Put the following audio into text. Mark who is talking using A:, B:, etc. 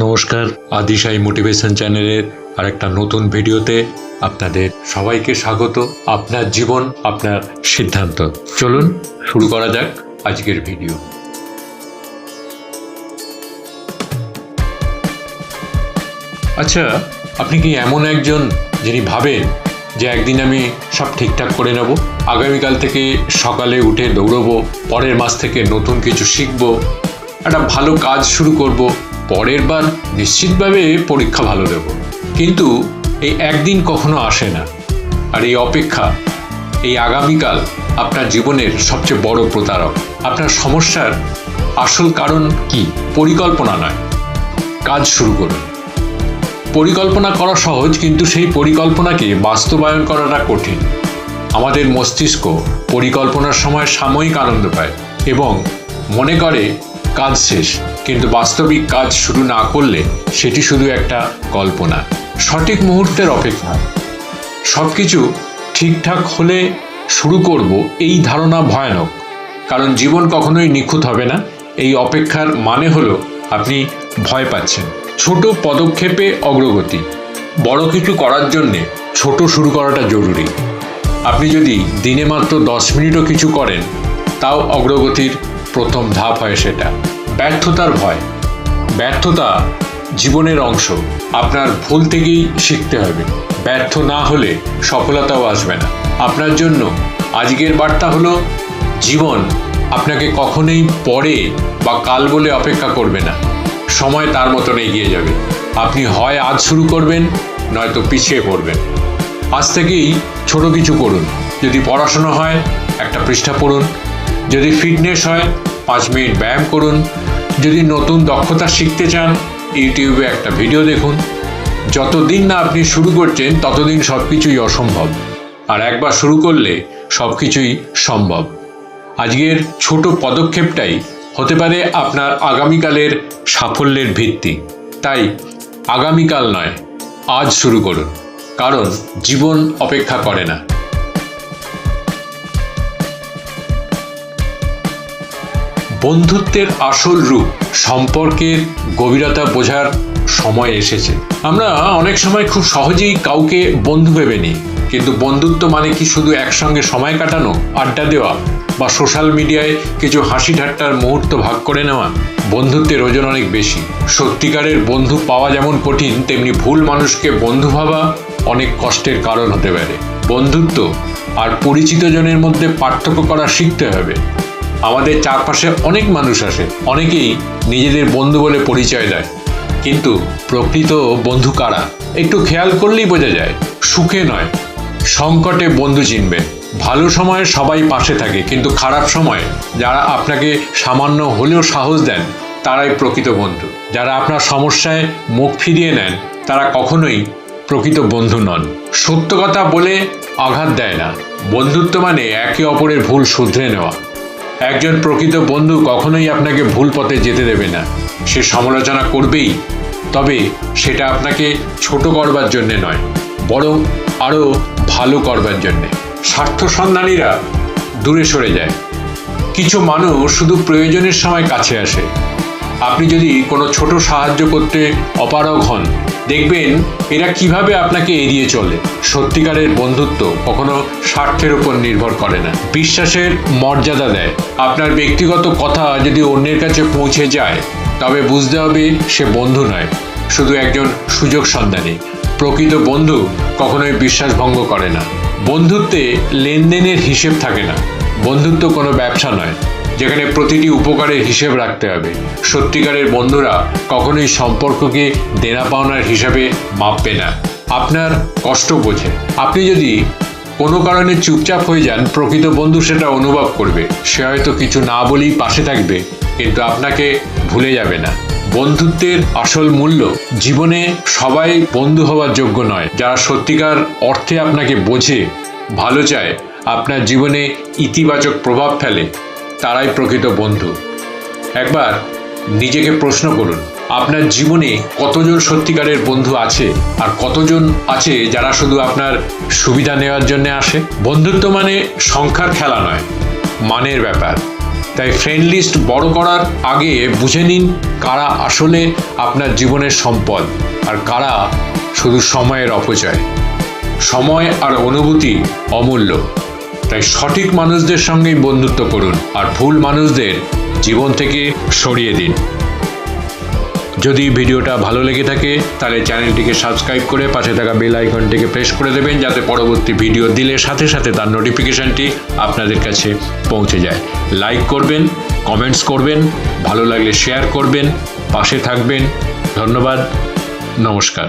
A: নমস্কার, আদিশাই মোটিভেশন চ্যানেলের আর একটা নতুন ভিডিওতে আপনাদের সবাইকে স্বাগত। আপনার জীবন, আপনার সিদ্ধান্ত। চলুন, শুরু করা যাক আজকের ভিডিও। আচ্ছা আপনি কি এমন একজন যিনি ভাবেন যে একদিন আমি সব ঠিকঠাক করে নেব? আগামীকাল থেকে সকালে উঠে দৌড়বো, পরের মাস থেকে নতুন কিছু শিখব, একটা ভালো কাজ শুরু করব পরের বার নিশ্চিতভাবে পরীক্ষা ভালো দেব। কিন্তু এই একদিন কখনো আসে না। আর এই অপেক্ষা, এই আগামীকাল আপনার জীবনের সবচেয়ে বড় প্রতারক। আপনার সমস্যার আসল কারণ কি? পরিকল্পনা নয়। কাজ শুরু করুন। পরিকল্পনা করা সহজ, কিন্তু সেই পরিকল্পনাকে বাস্তবায়ন করাটা কঠিন। আমাদের মস্তিষ্ক পরিকল্পনার সময় সাময়িক আনন্দ পায় এবং মনে করে, কাজ শেষ। কিন্তু বাস্তবিক কাজ শুরু না করলে সেটি শুধু একটা কল্পনা। সঠিক মুহূর্তের অপেক্ষা। সব কিছু ঠিকঠাক হলে শুরু করব এই ধারণা ভয়ানক। কারণ জীবন কখনোই নিখুঁত হবে না। এই অপেক্ষার মানে হলো আপনি ভয় পাচ্ছেন। ছোট পদক্ষেপে অগ্রগতি। বড় কিছু করার জন্যে ছোট শুরু করাটা জরুরি। আপনি যদি দিনে মাত্র দশ মিনিটও কিছু করেন, তাও অগ্রগতির প্রথম ধাপ হয় সেটা। ব্যর্থতার ভয়। ব্যর্থতা জীবনের অংশ। আপনার ভুল থেকেই শিখতে হবে। ব্যর্থ না হলে সফলতাও আসবে না। আপনার জন্য আজকের বার্তা হলো, জীবন আপনাকে কখনোই পরে বা কাল বলে অপেক্ষা করবে না। সময় তার মতন এগিয়ে যাবে। আপনি হয় আজ শুরু করবেন, নয়তো পিছিয়ে পড়বেন। আজ থেকেই ছোট কিছু করুন। যদি পড়াশোনা হয়, একটা পৃষ্ঠা পড়ুন। যদি ফিটনেস হয়, পাঁচ মিনিট ব্যায়াম করুন। যদি নতুন দক্ষতা শিখতে চান, ইউটিউবে একটা ভিডিও দেখুন। যতদিন না আপনি শুরু করছেন, ততদিন সব কিছুই অসম্ভব। আর একবার শুরু করলে সব কিছুই সম্ভব। আজকের ছোট পদক্ষেপটাই হতে পারে আপনার আগামীকালের সাফল্যের ভিত্তি। তাই আগামীকাল নয়, আজ শুরু করুন। কারণ জীবন অপেক্ষা করে না। বন্ধুত্বের আসল রূপ সম্পর্কের গভীরতা বোঝার সময় এসেছে। আমরা অনেক সময় খুব সহজেই কাউকে বন্ধু ভেবে নিই, কিন্তু বন্ধুত্ব মানে কি শুধু একসঙ্গে সময় কাটানো, আড্ডা দেওয়া, বা সোশ্যাল মিডিয়ায় কিছু হাসি ঠাট্টার মুহূর্ত ভাগ করে নেওয়া? বন্ধুত্বের ওজন অনেক বেশি। সত্যিকারের বন্ধু পাওয়া যেমন কঠিন, তেমনি ভুল মানুষকে বন্ধু ভাবা অনেক কষ্টের কারণ হতে পারে। বন্ধুত্ব আর পরিচিত জনের মধ্যে পার্থক্য করা শিখতে হবে। আমাদের চারপাশে অনেক মানুষ আসে। অনেকেই নিজেদের বন্ধু বলে পরিচয় দেয়। কিন্তু প্রকৃত বন্ধু কারা? একটু খেয়াল করলেই বোঝা যায়, সুখে নয়। সংকটে বন্ধু চিনবেন ভালো সময়ে সবাই পাশে থাকে, কিন্তু খারাপ সময়ে যারা আপনাকে সামান্য হলেও সাহস দেন, তারাই প্রকৃত বন্ধু। যারা আপনার সমস্যায় মুখ ফিরিয়ে নেন, তারা কখনোই প্রকৃত বন্ধু নন। সত্য কথা বলে আঘাত দেয় না। বন্ধুত্ব মানে একে অপরের ভুল শুধরে নেওয়া। একজন প্রকৃত বন্ধু কখনোই আপনাকে ভুল পথে যেতে দেবে না। সে সমালোচনা করবেই, তবে সেটা আপনাকে ছোট করবার জন্যে নয়, বরং আরও ভালো করবার জন্যে। স্বার্থ সন্ধানীরা দূরে সরে যায়। কিছু মানুষ শুধু প্রয়োজনের সময় কাছে আসে আপনি যদি কোনো ছোট সাহায্য করতে অপারগ হন, দেখবেন এরা কীভাবে আপনাকে এড়িয়ে চলে। সত্যিকারের বন্ধুত্ব কখনো স্বার্থের উপর নির্ভর করে না। বিশ্বাসের মর্যাদা দেয়। আপনার ব্যক্তিগত কথা যদি অন্যের কাছে পৌঁছে যায়, তবে বুঝতে হবে সে বন্ধু নয়, শুধু একজন সুযোগ সন্ধানী। প্রকৃত বন্ধু কখনোই বিশ্বাসভঙ্গ করে না। বন্ধুত্বে লেনদেনের হিসেব থাকে না। বন্ধুত্ব কোনো ব্যবসা নয়। যেখানে প্রতিটি উপকারের হিসেব রাখতে হবে। সত্যিকারের বন্ধুরা কখনোই সম্পর্ককে দেনা পাওনার হিসাবে মাপবে না। আপনার কষ্ট বোঝে। আপনি যদি কোনো কারণে চুপচাপ হয়ে যান, প্রকৃত বন্ধু সেটা অনুভব করবে। সে হয়তো কিছু না বলেই পাশে থাকবে, কিন্তু আপনাকে ভুলে যাবে না। বন্ধুত্বের আসল মূল্য জীবনে সবাই বন্ধু হওয়ার যোগ্য নয়। যারা সত্যিকার অর্থে আপনাকে বোঝে, ভালো চায়, আপনার জীবনে ইতিবাচক প্রভাব ফেলে। তারাই প্রকৃত বন্ধু। একবার নিজেকে প্রশ্ন করুন, আপনার জীবনে কতজন সত্যিকারের বন্ধু আছে আর কতজন আছে যারা শুধু আপনার সুবিধা নেওয়ার জন্য আসে? বন্ধুত্ব মানে সংখ্যার খেলা নয়, মানের ব্যাপার। তাই ফ্রেন্ড লিস্ট বড় করার আগে বুঝে নিন কারা আসলে আপনার জীবনের সম্পদ আর কারা শুধু সময়ের অপচয়। সময় আর অনুভূতি অমূল্য। তাই সঠিক মানুষদের সঙ্গেই বন্ধুত্ব করুন আর ভুল মানুষদের জীবন থেকে সরিয়ে দিন। যদি ভিডিওটা ভালো লেগে থাকে, তাহলে চ্যানেলটিকে সাবস্ক্রাইব করে পাশে থাকা বেল আইকনটিকে প্রেস করে দেবেন যাতে পরবর্তী ভিডিও দিলে সাথে সাথে তার নোটিফিকেশনটি আপনাদের কাছে পৌঁছে যায়। লাইক করবেন, কমেন্টস করবেন, ভালো লাগলে শেয়ার করবেন, পাশে থাকবেন। ধন্যবাদ, নমস্কার।